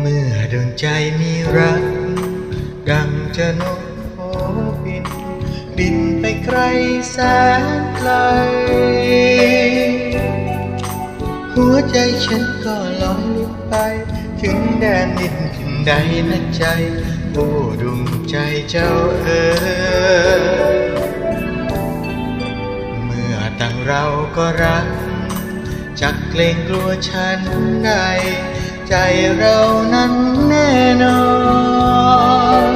เมื่อดวงใจมีรัก ดังจะนกโผบิน บินไปไกลแสนไกล หัวใจฉันก็ลอยลิบไป ถึงแดนดินถึงใดนะใจ โอ้ดวงใจเจ้าเอ๋ยเมื่อต่างเราก็รัก จักเกรงกลัวฉันใด ใจเรานั้นแน่นอน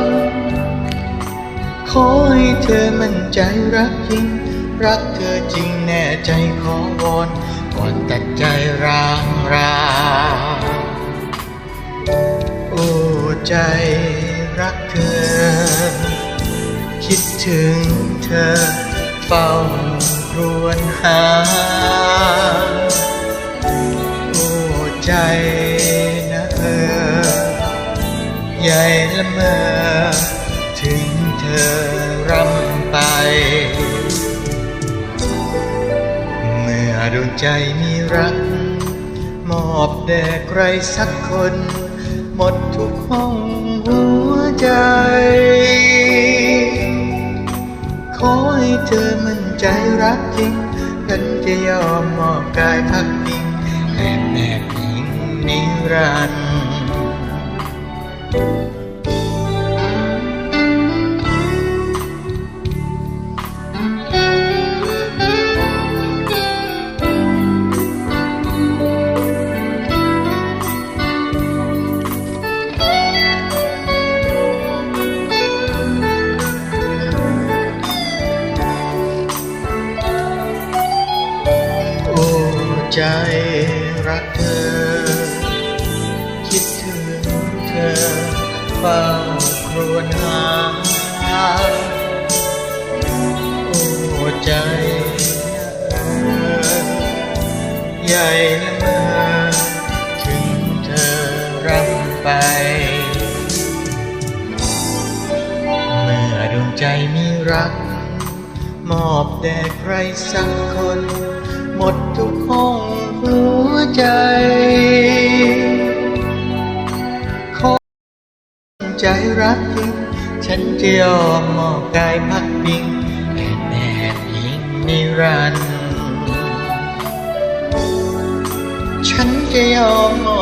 ขอให้เธอมั่นใจรักจริง รักเธอจริงแน่ใจขอวอนก่อนตัดใจร้างราโอ้ใจรักเธอ คิดถึงเธอเฝ้าครวญหา ใหญ่ละเมอถึงเธอรำไป เมื่อดวงใจมีรัก มอบแด่ใครสักคน หมดทุกห้องหัวใจ ขอให้เธอมั่นใจรักจริงฉันจะยอมมอบกายพักพิงแด่แม่หญิงนิรันดร์ ใจรักเธอ คิดถึงเธอเฝ้าครวญหา โอ้ใจเอ่ยใหญ่ละเมอถึงเธอรำไป เมื่อดวงใจมีรัก มอบแด่ใครสักคน ใจขอใจรักจริง ฉันจะยอมมอบกายพักพิงแด่แม่ยิงนิรันดร์ฉันจะยอมมอบ